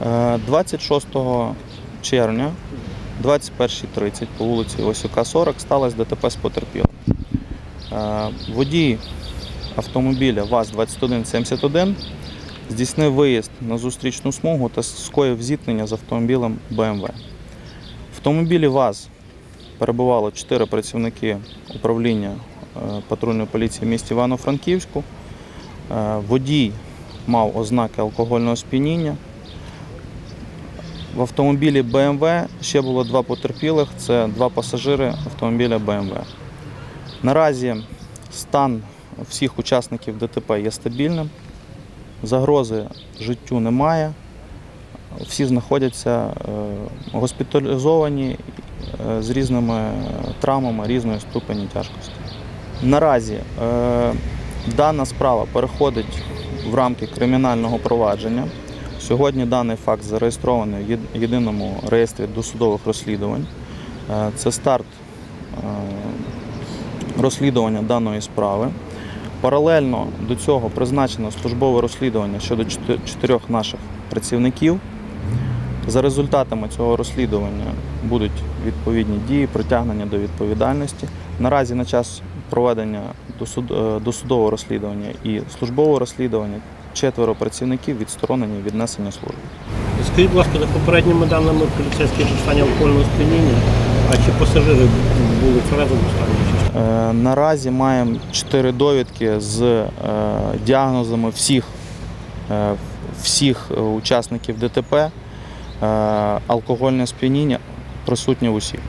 Е, 26 червня 21.30 по вулиці Осюка 40 сталося ДТП з потерпілим. Е, Водій автомобіля ВАЗ-2171 здійснив виїзд на зустрічну смугу та скоїв зіткнення з автомобілем БМВ. В автомобілі ВАЗ перебувало 4 працівники управління е, патрульної поліції в місті Івано-Франківську. Е, Водій мав ознаки алкогольного сп'яніння. В автомобілі БМВ ще було два потерпілих, це два пасажири автомобіля БМВ. Наразі стан всіх учасників ДТП є стабільним, загрози життю немає. Всі знаходяться е, госпіталізовані е, з різними травмами різної ступені тяжкості. Наразі е, дана справа переходить в рамки кримінального провадження. Сьогодні даний факт зареєстрований в єдиному реєстрі досудових розслідувань. Е, Це старт е, розслідування даної справи. Паралельно до цього призначено службове розслідування щодо чотирьох наших працівників. За результатами цього розслідування будуть відповідні дії, притягнення до відповідальності. Наразі на час проведення е, досудового розслідування і службового розслідування четверо працівників відсторонені від несення служби. Скажіть, будь ласка, за попередніми даними поліцейських в стані алкогольного сп'яніння, а чи пасажири були в тверезому стані? Е, Наразі маємо чотири довідки з е, діагнозами всіх, е, всіх учасників ДТП. Е, Алкогольне сп'яніння присутнє в усіх.